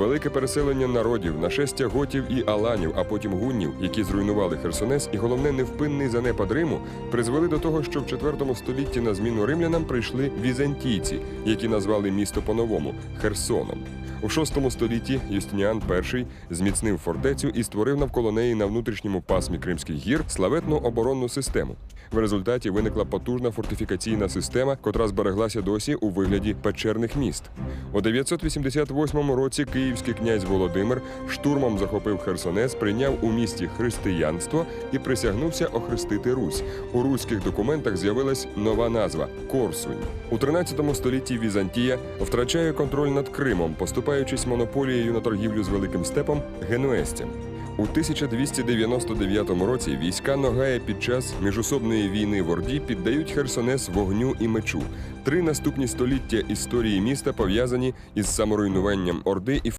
Велике переселення народів, нашестя готів і аланів, а потім гуннів, які зруйнували Херсонес, і головне невпинний занепад Риму, призвели до того, що в IV столітті на зміну римлянам прийшли візантійці, які назвали місто по-новому Херсоном. У VI столітті Юстиніан І зміцнив фортецю і створив навколо неї на внутрішньому пасмі Кримських гір славетну оборонну систему. В результаті виникла потужна фортифікаційна система, котра збереглася досі у вигляді печерних міст. У 988 році київський князь Володимир штурмом захопив Херсонес, прийняв у місті християнство і присягнувся охрестити Русь. У руських документах з'явилась нова назва Корсунь. У 13 столітті Візантія втрачає контроль над Кримом, поступаючись монополією на торгівлю з великим степом генуезцям. У 1299 році війська Ногая під час міжусобної війни в Орді піддають Херсонес вогню і мечу. Три наступні століття історії міста пов'язані із саморуйнуванням Орди і